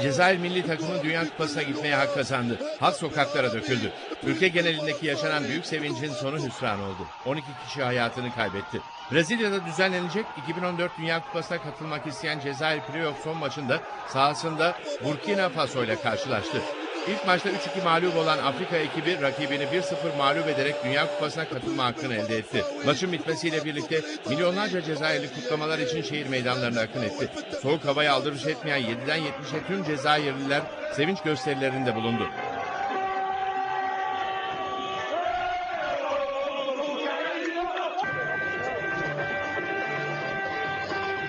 Cezayir milli takımı Dünya Kupası'na gitmeye hak kazandı. Halk sokaklara döküldü. Ülke genelindeki yaşanan büyük sevincin sonu hüsran oldu. 12 kişi hayatını kaybetti. Brezilya'da düzenlenecek 2014 Dünya Kupası'na katılmak isteyen Cezayir playoff son maçında sahasında Burkina Faso ile karşılaştı. İlk maçta 3-2 mağlup olan Afrika ekibi rakibini 1-0 mağlup ederek Dünya Kupası'na katılma hakkını elde etti. Maçın bitmesiyle birlikte milyonlarca Cezayirli kutlamalar için şehir meydanlarına akın etti. Soğuk havaya aldırış etmeyen 7'den 70'e tüm Cezayirliler sevinç gösterilerinde bulundu.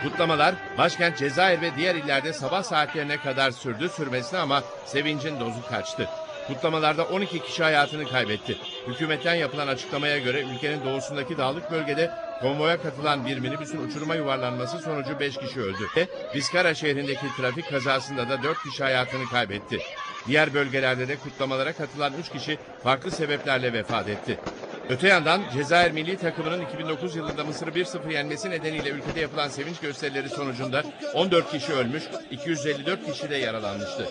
Kutlamalar başkent Cezayir ve diğer illerde sabah saatlerine kadar sürdü sürmesine ama sevincin dozu kaçtı. Kutlamalarda 12 kişi hayatını kaybetti. Hükümetten yapılan açıklamaya göre ülkenin doğusundaki dağlık bölgede konvoya katılan bir minibüsün uçuruma yuvarlanması sonucu 5 kişi öldü. Ve Biskara şehrindeki trafik kazasında da 4 kişi hayatını kaybetti. Diğer bölgelerde de kutlamalara katılan 3 kişi farklı sebeplerle vefat etti. Öte yandan Cezayir milli takımının 2009 yılında Mısır'ı 1-0 yenmesi nedeniyle ülkede yapılan sevinç gösterileri sonucunda 14 kişi ölmüş, 254 kişi de yaralanmıştı.